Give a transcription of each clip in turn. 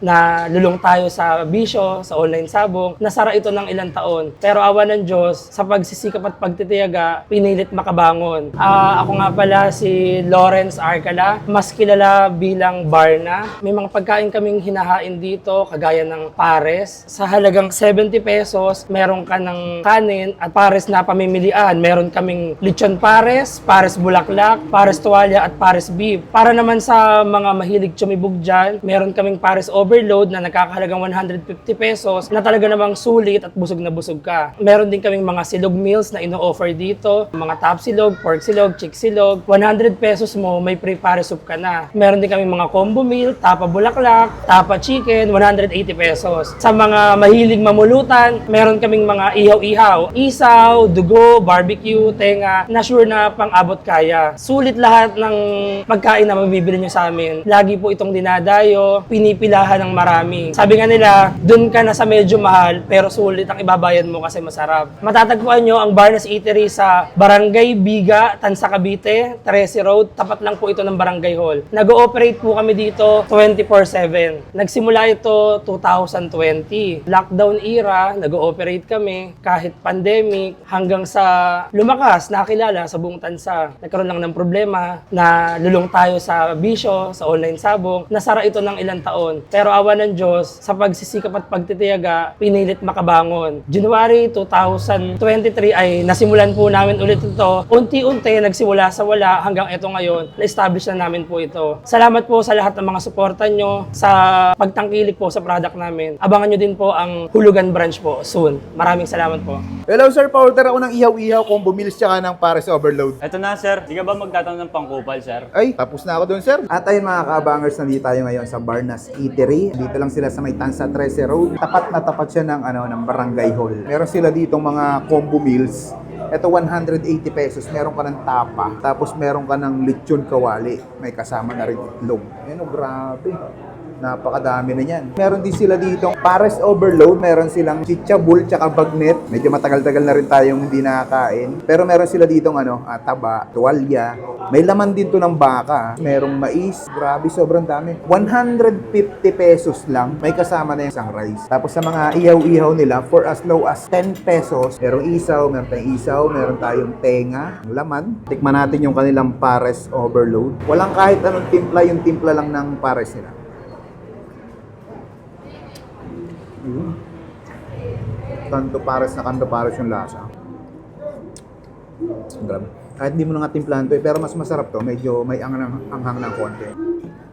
na lulong tayo sa bisyo, sa online sabong. Nasara ito ng ilang taon. Pero awa ng Diyos, sa pagsisikap at pagtitiyaga, pinilit makabangon. Ah, ako nga pala si Lawrence Arcala, mas kilala bilang Barna. May mga pagkain kaming hinahain dito, kagaya ng pares. Sa halagang 70 pesos, meron ka ng kanin at pares na pamimilian. Meron kaming lechon pares, pares bulaklak, pares tuwalya at pares beef. Para naman sa mga mahilig tsumibog dyan, meron kaming pares overload na nagkakahalagang 150 pesos na talaga namang sulit at busog na busog ka. Meron din kaming mga silog meals na ino-offer dito. Mga top silog, pork silog, chick silog. 100 pesos mo, may free pare soup ka na. Meron din kaming mga combo meal, tapa bulaklak, tapa chicken, 180 pesos. Sa mga mahilig mamulutan, meron kaming mga ihaw-ihaw. Isaw, dugo, barbecue, tenga, na sure na pang-abot kaya. Sulit lahat ng pagkain na mabibili nyo sa amin. Lagi po itong dinadayo, pinipilahan ng marami. Sabi nga nila, dun ka na sa medyo mahal, pero sulit ang ibabayad mo kasi masarap. Matatagpuan nyo ang Barnes Eatery sa Barangay Biga, Tansa Cavite, 13 Road. Tapat lang po ito ng Barangay Hall. Nag-ooperate po kami dito 24-7. Nagsimula ito 2020. Lockdown era, nag-ooperate kami kahit pandemic hanggang sa lumakas, nakilala sa buong tansa. Nagkaroon lang ng problema na lulong tayo sa bisyo, sa online sabong. Nasara ito ng ilang taon. Pero awa ng Diyos, sa pagsisikap at pagtitiyaga, pinilit makabangon. January 2023 ay nasimulan po namin ulit ito. Unti-unti nagsimula sa wala hanggang ito ngayon, na-establish na namin po ito. Salamat po sa lahat ng mga suporta nyo sa pagtangkilik po sa product namin. Abangan nyo din po ang Hulugan branch po soon. Maraming salamat po. Hello sir, pa-order ako ng ihaw-ihaw, combo meals tsaka ng pares overload. Eto na, sir. Di ka ba magtatanong ng pangkupal, sir? Ay, tapos na ako doon sir. At ayun mga kabangers, nandito tayo ngayon sa Barnas Eatery. Dito lang sila sa may Tansa 13 Road. Tapat na tapat siya ng, ano, ng Barangay Hall. Meron sila ditong mga combo meals. Ito 180 pesos, meron ka ng tapa. Tapos meron ka ng lechon kawali. May kasama na rin itlog. Yan oh, grabe. Napakadami na yan. Meron din sila dito pares overload. Meron silang chichabul tsaka bagnet. Medyo matagal-tagal na rin tayong hindi nakakain. Pero meron sila dito ano, ah, taba, tuwalya. May laman din to ng baka. Merong mais. Grabe, sobrang dami. 150 pesos lang. May kasama na yung isang rice. Tapos sa mga ihaw-ihaw nila, for as low as 10 pesos, merong isaw, meron tayong isaw, meron tayong tenga, laman. Tikman natin yung kanilang pares overload. Walang kahit anong timpla, yung timpla lang ng pares nila. Mm. Kanto pares na kanto pares yung lasa. Grabe. Kahit hindi mo na nga timplahan to eh, pero mas masarap to. Medyo may anghang, anghang ng konti.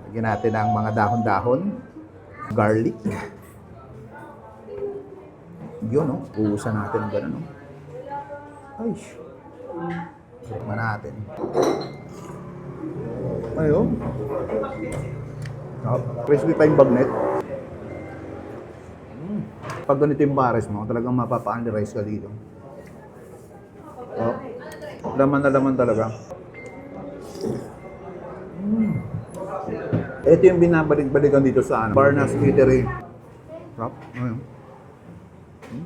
Lagyan natin ang mga dahon-dahon. Garlic. Yun, no? Uusan natin ng gano'n, no? Ay, sh- Tikman natin. Ayun. Oh, crispy pa yung bagnet. Pag ganito yung pares mo, talagang mapapa-underize ka dito. Oh, laman na laman talaga. Mm. Ito yung binabalik-balikan dito sa ano, Barnas Eatery. Sarap. Ayun. Mm.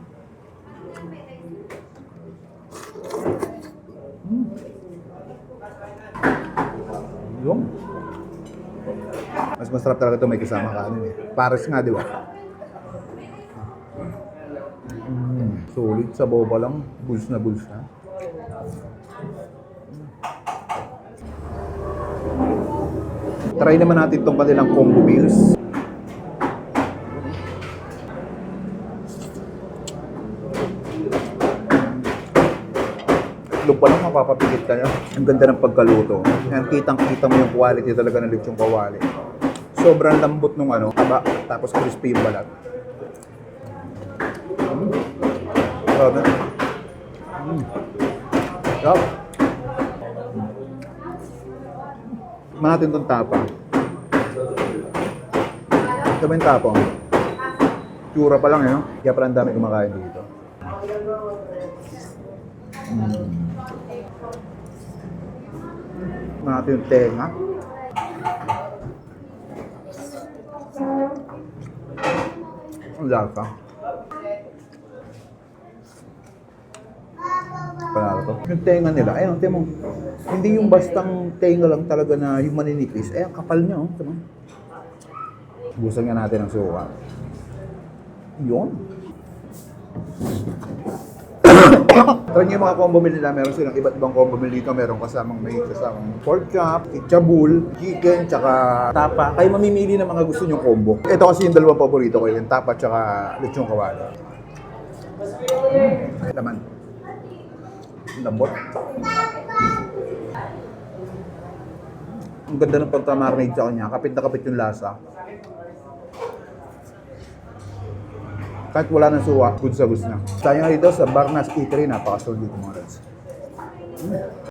Mm. Yung. Mas masarap talaga ito may kasama kanin eh. Pares nga, di ba? Solid sa boba lang. Bulls na bulls na. Try naman natin itong kanilang combo meals. Itlog pa lang mapapapigit ka niya. Ang ganda ng pagkaluto. Yan, kitang-kita mo yung quality talaga ng lechong kawali. Sobrang lambot nung ano, taba, tapos crispy yung balat. Grabe. Mm. Yup. Natin itong tapa. Ito ba yung tapong? Tsura pa lang eh, no? Kaya pala ang dami kumakain dito. Mm. Natin yung tenga. Ang lasa. To. Yung tenga nila, ayun, tiyan mo. Hindi yung bastang tenga lang talaga na yung maninipis. Eh, ang kapal niya, oh. Tiyan. Busan nga natin ang suka. Yun. Try nyo yung mga combo meal nila. Meron silang iba't ibang combo meal dito. Meron kasamang may kasamang pork chop, chabul, chicken, tsaka tapa. Kayo mamimili ng mga gusto nyong combo. Ito kasi yung dalawang paborito ko. Yung tapa tsaka lechong kawali. Mm, laman. Lambot. Ang ganda ng pagka-marinade sa kanya. Kapit na kapit yung lasa. Kahit wala ng suwa, good sa gusto na. Tayo nga dito sa Barnas Eatery, napakasolid dito mga reds.